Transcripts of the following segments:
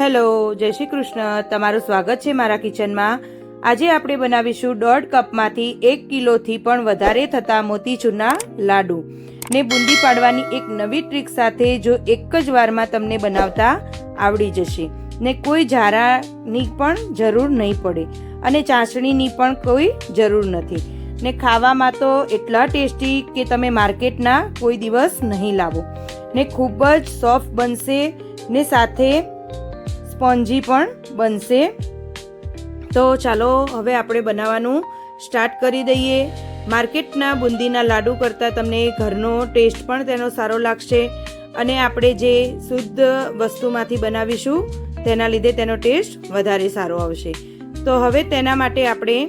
Hello, જય શ્રી કૃષ્ણ. તમારું સ્વાગત છે મારા કિચનમાં. આજે આપણે બનાવીશું દોઢ કપમાંથી એક કિલોથી પણ વધારે થતા મોતીચૂરના લાડુ. ને બુંદી પાડવાની એક નવી ટ્રીક સાથે જો એક જ વારમાં તમને બનાવતા આવડી જશે. ને કોઈ ઝારાની પણ જરૂર નહીં પડે અને ચાસણીની પણ કોઈ જરૂર નથી. ને ખાવામાં તો એટલા ટેસ્ટી કે તમે માર્કેટના કોઈ દિવસ નહીં લાવો. ને ખૂબ જ સોફ્ટ બનશે ને સાથે સ્પોન્જી પણ બનશે. તો ચાલો હવે આપણે બનાવવાનું સ્ટાર્ટ કરી દઈએ. માર્કેટના બુંદીના લાડુ કરતાં તમને ઘરનો ટેસ્ટ પણ તેનો સારો લાગશે. અને આપણે જે શુદ્ધ વસ્તુમાંથી બનાવીશું, તેના લીધે તેનો ટેસ્ટ વધારે સારો આવશે. તો હવે તેના માટે આપણે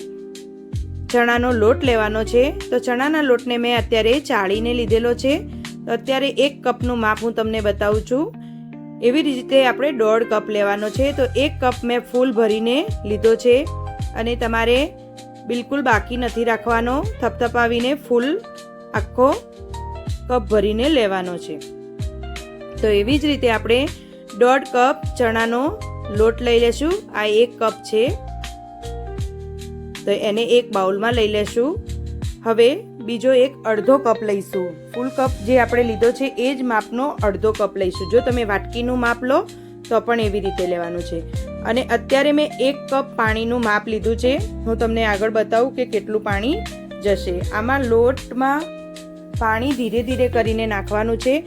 ચણાનો લોટ લેવાનો છે. તો ચણાના લોટને મેં અત્યારે ચાળીને લીધેલો છે. તો અત્યારે એક કપનું માપ હું તમને બતાવું છું. એવી રીતે આપણે દોઢ કપ લેવાનો છે તો એક કપ મેં ફૂલ ભરીને લીધો છે અને તમારે બિલકુલ બાકી નથી રાખવાનો. થપથપાવીને ફૂલ આખો કપ ભરીને લેવાનો છે. તો એવી જ રીતે આપણે દોઢ કપ ચણાનો લોટ લઈ લેશું. આ એક કપ છે. તો એને એક બાઉલમાં લઈ લેશું. હવે બીજો એક અડધો કપ લઈશું. ફૂલ કપ જે આપણે લીધો છે એ જ માપનો અડધો કપ લઈશું. જો તમે વાટકીનું માપ લો, તો પણ એવી રીતે લેવાનું છે. અને અત્યારે મેં એક કપ પાણીનું માપ લીધું છે. હું તમને આગળ બતાવું કે કેટલું પાણી જશે. આમાં લોટમાં પાણી ધીરે ધીરે કરીને નાખવાનું છે.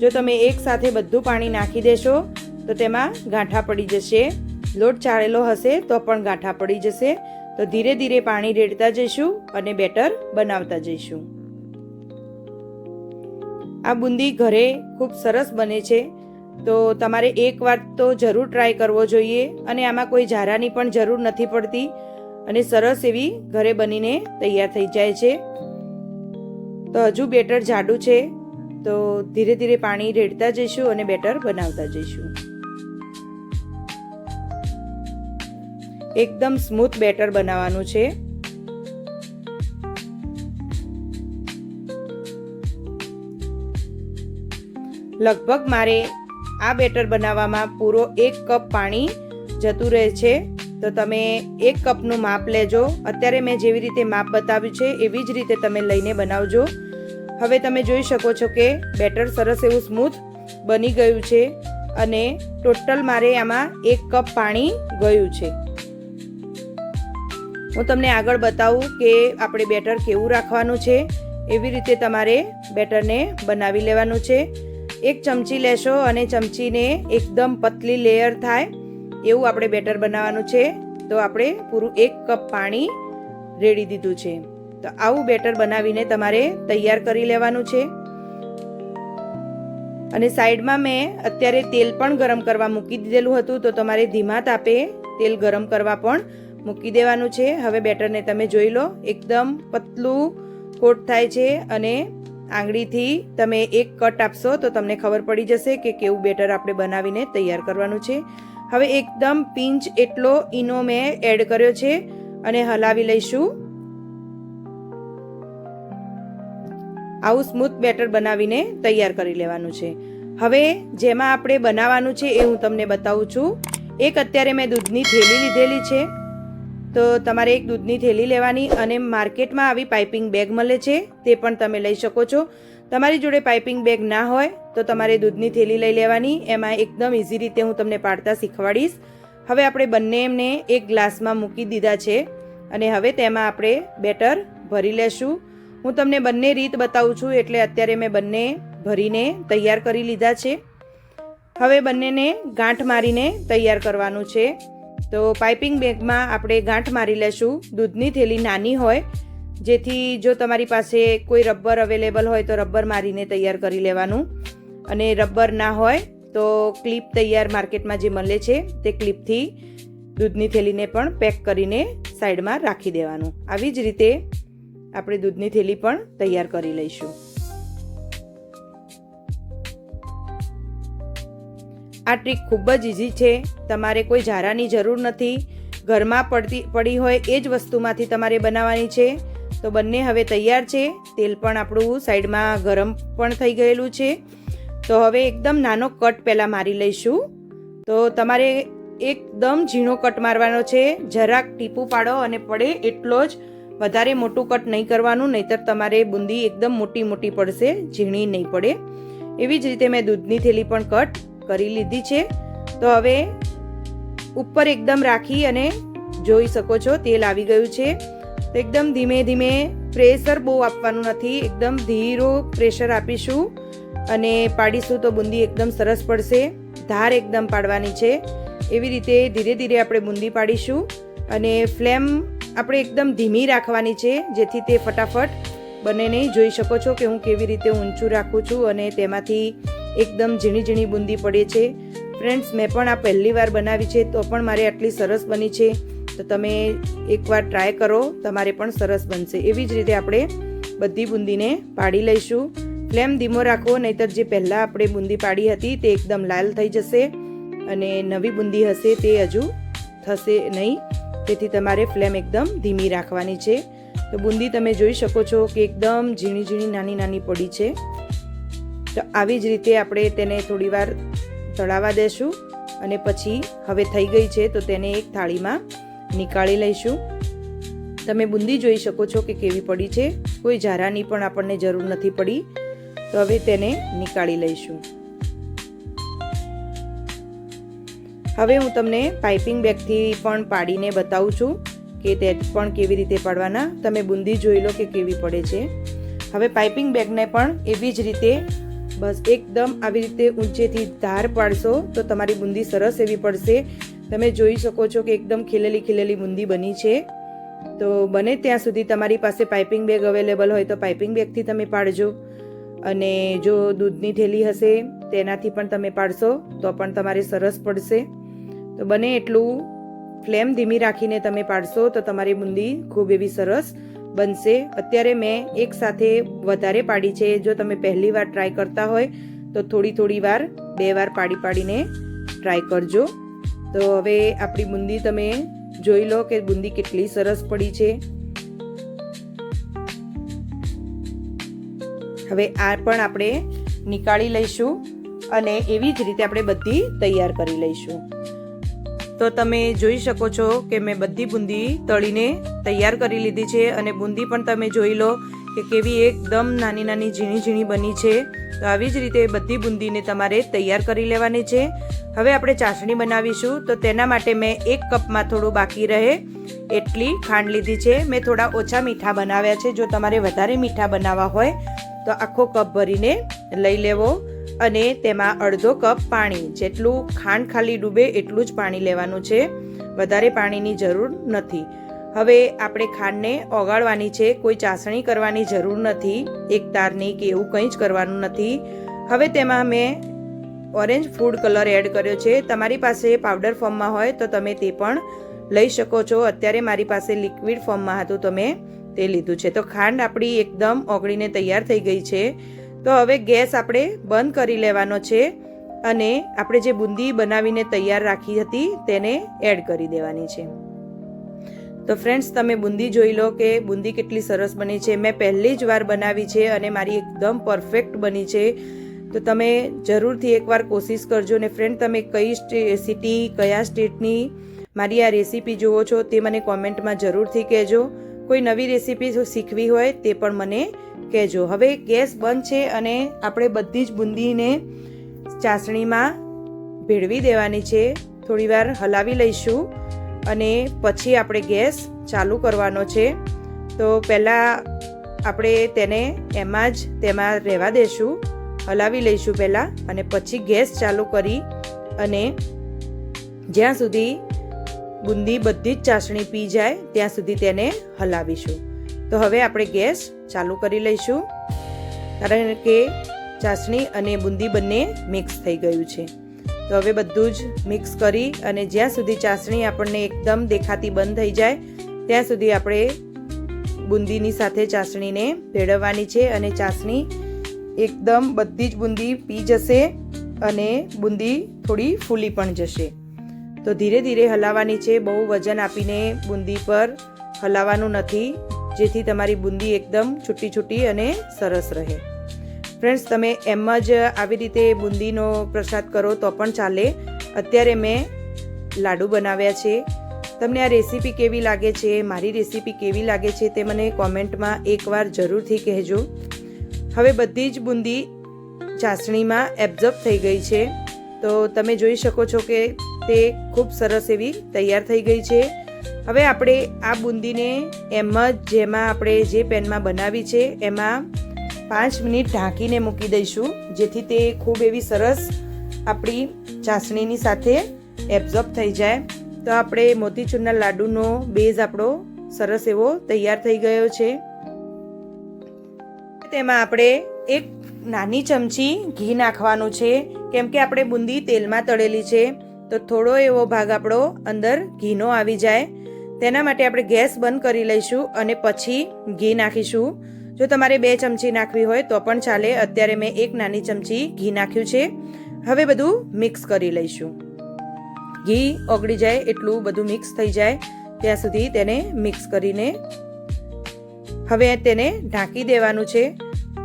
જો તમે એક સાથે બધું પાણી નાખી દેશો, તો તેમાં ગાંઠા પડી જશે. લોટ ચાળેલો હશે, તો પણ ગાંઠા પડી જશે. તો ધીરે ધીરે પાણી રેડતા જઈશું અને બેટર બનાવતા જઈશું. આ બુંદી ઘરે ખૂબ સરસ બને છે. તો તમારે એકવાર તો જરૂર ટ્રાય કરવો જોઈએ અને આમાં કોઈ ઝારાની પણ જરૂર નથી પડતી અને સરસ એવી ઘરે બનીને તૈયાર થઈ જાય છે. તો હજુ બેટર જાડું છે. તો ધીરે ધીરે પાણી રેડતા જઈશું અને બેટર બનાવતા જઈશું. એકદમ સ્મૂથ બેટર બનાવવાનું છે. લગભગ મારે આ બેટર બનાવવામાં પૂરો એક કપ પાણી જતું રહે છે. તો તમે એક કપનું માપ લેજો. અત્યારે મેં જેવી રીતે માપ બતાવ્યું છે, એવી જ રીતે તમે લઈને બનાવજો. હવે તમે જોઈ શકો છો કે બેટર સરસ એવું સ્મૂથ બની ગયું છે અને ટોટલ મારે આમાં એક કપ પાણી ગયું છે. હું તમને આગળ બતાવું કે આપણે બેટર કેવું રાખવાનું છે, એવી રીતે તમારે બેટરને બનાવી લેવાનું છે. એક ચમચી લેશો અને ચમચીને એકદમ પતલી લેયર થાય એવું આપણે બેટર બનાવવાનું છે. તો આપણે પૂરું એક કપ પાણી રેડી દીધું છે. તો આવું બેટર બનાવીને તમારે તૈયાર કરી લેવાનું છે. અને સાઈડમાં મેં અત્યારે તેલ પણ ગરમ કરવા મૂકી દીધેલું હતું. તો તમારે ધીમા તાપે તેલ ગરમ કરવા પણ મૂકી દેવાનું છે. હવે બેટરને તમે જોઈ લો, એકદમ પતલું કોટ થાય છે અને આંગળીથી તમે એક કટ આપશો તો તમને ખબર પડી જશે કે કેવું બેટર આપણે બનાવીને તૈયાર કરવાનું છે. હવે એકદમ પિંચ એટલો ઈનો મેં એડ કર્યો છે અને હલાવી લઈશું. આવું સ્મૂથ બેટર બનાવીને તૈયાર કરી લેવાનું છે. હવે જેમાં આપણે બનાવવાનું છે એ હું તમને બતાવું છું. એક અત્યારે મેં દૂધની થેલી લીધેલી છે. તો તમારે એક દૂધની થેલી લેવાની અને માર્કેટમાં આવી પાઇપિંગ બેગ મળે છે, તે પણ તમે લઈ શકો છો. તમારી જોડે પાઇપિંગ બેગ ના હોય, તો તમારે દૂધની થેલી લઈ લેવાની. એમાં એકદમ ઇઝી રીતે હું તમને પાડતા શીખવાડીશ. હવે આપણે બંને એમને એક ગ્લાસમાં મૂકી દીધા છે અને હવે તેમાં આપણે બેટર ભરી લેશું. હું તમને બંને રીત બતાવું છું, એટલે અત્યારે મેં બંને ભરીને તૈયાર કરી લીધા છે. હવે બંનેને ગાંઠ મારીને તૈયાર કરવાનું છે. તો પાઇપિંગ બેગમાં આપણે ગાંઠ મારી લેશું. દૂધની થેલી નાની હોય, જેથી જો તમારી પાસે કોઈ રબર અવેલેબલ હોય તો રબર મારીને તૈયાર કરી લેવાનું. અને રબર ના હોય તો ક્લિપ તૈયાર માર્કેટમાં જે મળે છે તે ક્લિપથી દૂધની થેલીને પણ પેક કરીને સાઈડમાં રાખી દેવાનું. આવી જ રીતે આપણે દૂધની થેલી પણ તૈયાર કરી લઈશું. આ ટ્રીક ખૂબ જ ઇઝી છે. તમારે કોઈ ઝારાની જરૂર નથી. ઘરમાં પડતી, પડી હોય એ જ વસ્તુમાંથી તમારે બનાવવાની છે. તો બંને હવે તૈયાર છે. તેલ પણ આપણું સાઈડમાં ગરમ પણ થઈ ગયેલું છે. તો હવે એકદમ નાનો કટ પહેલાં મારી લઈશું. તો તમારે એકદમ ઝીણો કટ મારવાનો છે. જરાક ટીપું પાડો અને પડે એટલો જ. વધારે મોટું કટ નહીં કરવાનું, નહીતર તમારે બુંદી એકદમ મોટી મોટી પડશે. ઝીણી નહીં પડે. એવી જ રીતે મેં દૂધની થેલી પણ કટ કરી લીધી છે. તો હવે ઉપર એકદમ રાખી અને જોઈ શકો છો, તેલ આવી ગયું છે. તો એકદમ ધીમે ધીમે પ્રેશર બહુ આપવાનું નથી, એકદમ ધીરો પ્રેશર આપીશું. અને પાડીશું તો બુંદી એકદમ સરસ પડશે, ધાર એકદમ પાડવાની છે. એવી રીતે ધીરે ધીરે આપણે બુંદી પાડીશું. અને ફ્લેમ આપણે એકદમ ધીમી રાખવાની છે, જેથી તે ફટાફટ બને નહીં જોઈ શકો છો કે હું કેવી રીતે ઊંચું રાખું છું અને તેમાંથી એકદમ ઝીણી ઝીણી બુંદી પડે છે. ફ્રેન્ડ્સ મેં પણ આ પહેલી વાર બનાવી છે, તો પણ મારે આટલી સરસ બની છે. તો તમે એકવાર ટ્રાય કરો, તમારે પણ સરસ બનશે. એવી જ રીતે આપણે બધી બુંદીને પાડી લઈશું. ફ્લેમ ધીમો રાખો, નહીતર જે પહેલાં આપણે બુંદી પાડી હતી તે એકદમ લાલ થઈ જશે અને નવી બુંદી હશે તે હજુ થશે નહીં. તેથી તમારે ફ્લેમ એકદમ ધીમી રાખવાની છે. તો બુંદી તમે જોઈ શકો છો કે એકદમ ઝીણી ઝીણી નાની નાની પડી છે. તો આવી જ રીતે આપણે તેને થોડીવાર તળાવા દેશું અને પછી હવે થઈ ગઈ છે તો તેને એક થાળીમાં નીકાળી લઈશું. તમે બુંદી જોઈ શકો છો કે કેવી પડી છે. કોઈ ઝારાની પણ આપણને જરૂર નથી પડી. તો હવે તેને નીકાળી લઈશું. હવે હું તમને પાઇપિંગ બેગથી પણ પાડીને બતાવું છું કે તે પણ કેવી રીતે પાડવાના. તમે બુંદી જોઈ લો કે કેવી પડે છે. હવે પાઇપિંગ બેગને પણ એવી જ રીતે બસ એકદમ આવી રીતે ઊંચેથી ધાર પાડશો તો તમારી બુંદી સરસ એવી પડશે. તમે જોઈ શકો છો કે એકદમ ખીલેલી ખીલેલી બુંદી બની છે. તો બને ત્યાં સુધી તમારી પાસે પાઇપિંગ બેગ અવેલેબલ હોય તો પાઇપિંગ બેગથી તમે પાડજો. અને જો દૂધની થેલી હશે તેનાથી પણ તમે પાડશો તો પણ તમારે સરસ પડશે. તો બને એટલું. ફ્લેમ ધીમી રાખીને તમે પાડશો તો તમારી બુંદી ખૂબ એવી સરસ બનશે. અત્યારે મેં એક સાથે વધારે પાડી છે. જો તમે પહેલી વાર ટ્રાય કરતા હોય, તો થોડી થોડી વાર, બે વાર પાડી પાડીને ટ્રાય કરજો. તો હવે આપણી બુંદી તમે જોઈ લો કે બુંદી કેટલી સરસ પડી છે. હવે આ પણ આપણે નીકાળી લઈશું અને એવી જ રીતે આપણે બધી તૈયાર કરી લઈશું. તો તમે જોઈ શકો છો કે મેં બધી બુંદી તળીને તૈયાર કરી લીધી છે અને બુંદી પણ તમે જોઈ લો કે કેવી એકદમ નાની નાની ઝીણી ઝીણી બની છે. તો આવી જ રીતે બધી બુંદીને તમારે તૈયાર કરી લેવાની છે. હવે આપણે ચાસણી બનાવીશું. તો તેના માટે મેં એક કપમાં થોડું બાકી રહે એટલી ખાંડ લીધી છે. મેં થોડા ઓછા મીઠા બનાવ્યા છે. જો તમારે વધારે મીઠા બનાવવા હોય તો આખો કપ ભરીને લઈ લેવો અને તેમાં અડધો કપ પાણી. જેટલું ખાંડ ખાલી ડૂબે એટલું જ પાણી લેવાનું છે. વધારે પાણીની જરૂર નથી. હવે આપણે ખાંડને ઓગાળવાની છે, કોઈ ચાસણી કરવાની જરૂર નથી, એક તારની કે એવું કંઈ જ કરવાનું નથી. હવે તેમાં મેં ઓરેન્જ ફૂડ કલર એડ કર્યો છે. તમારી પાસે પાવડર ફોર્મમાં હોય તો તમે તે પણ લઈ શકો છો. અત્યારે મારી પાસે લિક્વિડ ફોર્મમાં હતું તમે તે લીધું છે. તો ખાંડ આપણી એકદમ ઓગળીને તૈયાર થઈ ગઈ છે. તો હવે ગેસ આપણે બંધ કરી લેવાનો છે અને આપણે જે બુંદી બનાવીને તૈયાર રાખી હતી, તેને એડ કરી દેવાની છે. તો ફ્રેન્ડ્સ તમે બુંદી જોઈ લો કે બુંદી કેટલી સરસ બની છે. મેં પહેલી જ વાર બનાવી છે અને મારી એકદમ પરફેક્ટ બની છે. તો તમે જરૂરથી એકવાર કોશિશ કરજો ને ફ્રેન્ડ તમે કઈ સિટી કયા સ્ટેટની મારી આ રેસીપી જુઓ છો તે મને કોમેન્ટમાં જરૂરથી કહેજો. કોઈ નવી રેસીપી શીખવી હોય તે પણ મને કહેજો. હવે ગેસ બંધ છે અને આપણે બધી જ બુંદીને ચાસણીમાં ભેળવી દેવાની છે. થોડીવાર હલાવી લઈશું. અને પછી આપણે ગેસ ચાલુ કરવાનો છે. તો પહેલાં આપણે તેને એમાં જ તેમાં રહેવા દેશું. હલાવી લઈશું પહેલાં અને પછી ગેસ ચાલુ કરી અને જ્યાં સુધી બુંદી બધી જ ચાસણી પી જાય, ત્યાં સુધી તેને હલાવીશું. તો હવે આપણે ગેસ ચાલુ કરી લઈશું. કારણ કે ચાસણી અને બુંદી બંને મિક્સ થઈ ગયું છે. તો હવે બધું જ મિક્સ કરી અને જ્યાં સુધી ચાસણી આપણને એકદમ દેખાતી બંધ થઈ જાય, ત્યાં સુધી આપણે બુંદીની સાથે ચાસણીને ભેળવવાની છે અને ચાસણી એકદમ બધી જ બુંદી પી જશે અને બુંદી થોડી ફૂલી પણ જશે. તો ધીરે ધીરે હલાવવાની છે, બહુ વજન આપીને બુંદી પર હલાવવાનું નથી, જેથી તમારી બુંદી એકદમ છૂટી છૂટી અને સરસ રહે. ફ્રેન્ડ્સ, તમે એમ જ આવી રીતે બુંદીનો પ્રસાદ કરો તો પણ ચાલે. અત્યારે મેં લાડુ બનાવ્યા છે. તમને આ રેસીપી કેવી લાગે છે, મારી રેસીપી કેવી લાગે છે તે મને કોમેન્ટમાં એકવાર જરૂરથી કહેજો. હવે બધી જ બુંદી ચાસણીમાં એબ્ઝર્બ થઈ ગઈ છે. તો તમે જોઈ શકો છો કે તે ખૂબ સરસ એવી તૈયાર થઈ ગઈ છે. હવે આપણે આ બુંદીને એમ જ જેમાં આપણે જે પેનમાં બનાવી છે, એમાં પાંચ મિનિટ ઢાંકીને મૂકી દઈશું, જેથી તે ખૂબ એવી સરસ આપણી ચાસણીની સાથે એબ્ઝોર્બ થઈ જાય. તો આપણે મોતીચૂરના લાડુનો બેઝ આપણો સરસ એવો તૈયાર થઈ ગયો છે. તેમાં આપણે એક નાની ચમચી ઘી નાખવાનું છે, કેમ કે આપણે બુંદી તેલમાં તળેલી છે, તો થોડો એવો ભાગ આપણો અંદર ઘીનો આવી જાય. તેના માટે આપણે ગેસ બંધ કરી લઈશું અને પછી ઘી નાખીશું. જો તમારે બે ચમચી નાખવી હોય તો પણ ચાલે. અત્યારે મેં એક નાની ચમચી ઘી નાખ્યું છે. હવે બધું મિક્સ કરી લઈશું. ઘી ઓગળી જાય, એટલું બધું મિક્સ થઈ જાય. ત્યાં સુધી તેને મિક્સ કરીને હવે તેને ઢાંકી દેવાનું છે.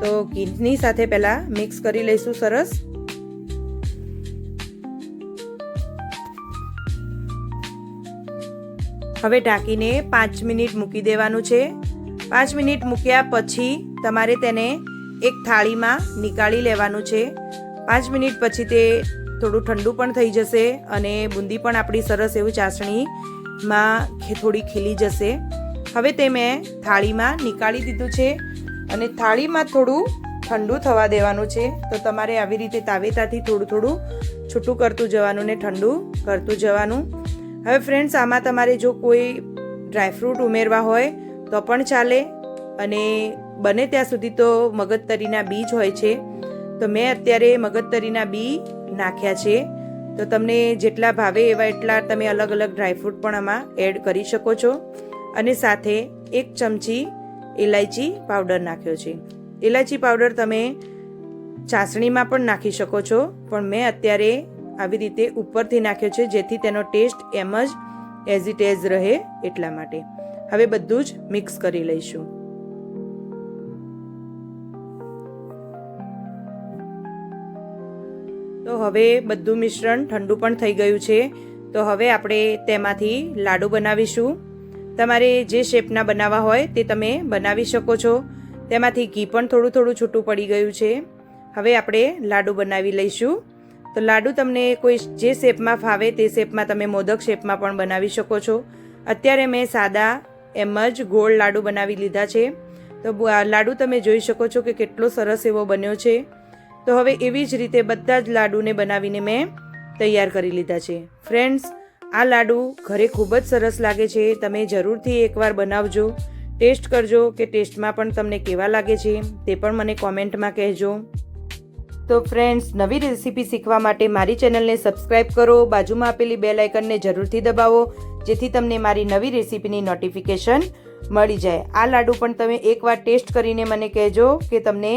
તો ઘીની સાથે પહેલાં મિક્સ કરી લઈશું સરસ. હવે ઢાંકીને પાંચ મિનિટ મૂકી દેવાનું છે. પાંચ મિનિટ મૂક્યા પછી તમારે તેને એક થાળીમાં નીકાળી લેવાનું છે. પાંચ મિનિટ પછી તે થોડું ઠંડુ પણ થઈ જશે અને બુંદી પણ આપણી સરસ એવું ચાસણીમાં થોડી ખીલી જશે. હવે તે મેં થાળીમાં નીકાળી દીધું છે અને થાળીમાં થોડું ઠંડુ થવા દેવાનું છે. તો તમારે આવી રીતે તાવેતાથી થોડું થોડું છૂટું કરતું જવાનું ને ઠંડુ કરતું જવાનું. હવે ફ્રેન્ડ્સ, આમાં તમારે જો કોઈ ડ્રાયફ્રૂટ ઉમેરવા હોય તો પણ ચાલે અને બને ત્યાં સુધી તો મગજતરીના બીજ હોય છે. તો મેં અત્યારે મગજતરીના બી નાખ્યા છે. તો તમને જેટલા ભાવે એવા એટલા તમે અલગ અલગ ડ્રાયફ્રૂટ પણ આમાં એડ કરી શકો છો. અને સાથે એક ચમચી ઇલાયચી પાવડર નાખ્યો છે. ઇલાયચી પાવડર તમે ચાસણીમાં પણ નાખી શકો છો. પણ મેં અત્યારે આવી રીતે ઉપરથી નાખ્યો છે જેથી તેનો ટેસ્ટ એમ જ એઝ ઇટ એઝ રહે એટલા માટે. હવે બધું જ મિક્સ કરી લઈશું. તો હવે બધું મિશ્રણ ઠંડુ પણ થઈ ગયું છે. તો હવે આપણે તેમાંથી લાડુ બનાવીશું. તમારે જે શેપના બનાવવા હોય તે તમે બનાવી શકો છો. તેમાંથી ઘી પણ થોડું થોડું છૂટું પડી ગયું છે. હવે આપણે લાડુ બનાવી લઈશું. તો લાડુ તમને કોઈ જે શેપમાં ફાવે તે શેપમાં તમે મોદક શેપમાં પણ બનાવી શકો છો. અત્યારે મેં સાદા એમ જ ગોળ લાડુ બનાવી લીધા છે. તો લાડુ તમે જોઈ શકો છો કે કેટલો સરસ એવો બન્યો છે. તો હવે એવી જ રીતે બધા જ લાડુને બનાવીને મેં તૈયાર કરી લીધા છે. ફ્રેન્ડ્સ, આ લાડુ ઘરે ખૂબ જ સરસ લાગે છે. તમે જરૂરથી એકવાર બનાવજો. ટેસ્ટ કરજો કે ટેસ્ટમાં પણ તમને કેવા લાગે છે, તે પણ મને કોમેન્ટમાં કહેજો. તો ફ્રેન્ડ્સ નવી રેસીપી શીખવા માટે મારી ચેનલને સબસ્ક્રાઇબ કરો. બાજુમાં આપેલી બેલ આઇકનને જરૂરથી દબાવો, જેથી તમને મારી નવી રેસીપીની નોટિફિકેશન મળી જાય. આ લાડુ પણ તમે એકવાર ટેસ્ટ કરીને મને કહેજો કે તમને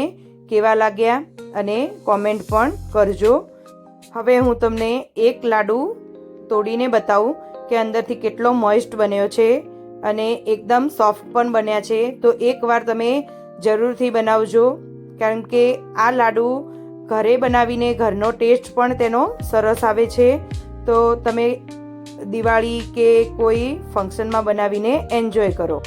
કેવા લાગ્યા અને કોમેન્ટ પણ કરજો. હવે હું તમને એક લાડુ તોડીને બતાવું કે અંદરથી કેટલો મોઇસ્ટ બન્યો છે અને એકદમ સોફ્ટ પણ બન્યા છે. તો એકવાર તમે જરૂરથી બનાવજો, કારણ કે આ લાડુ ઘરે બનાવીને ઘરનો ટેસ્ટ પણ તેનો સરસ આવે છે. તો તમે દિવાળી કે કોઈ ફંક્શનમાં બનાવીને એન્જોય કરો.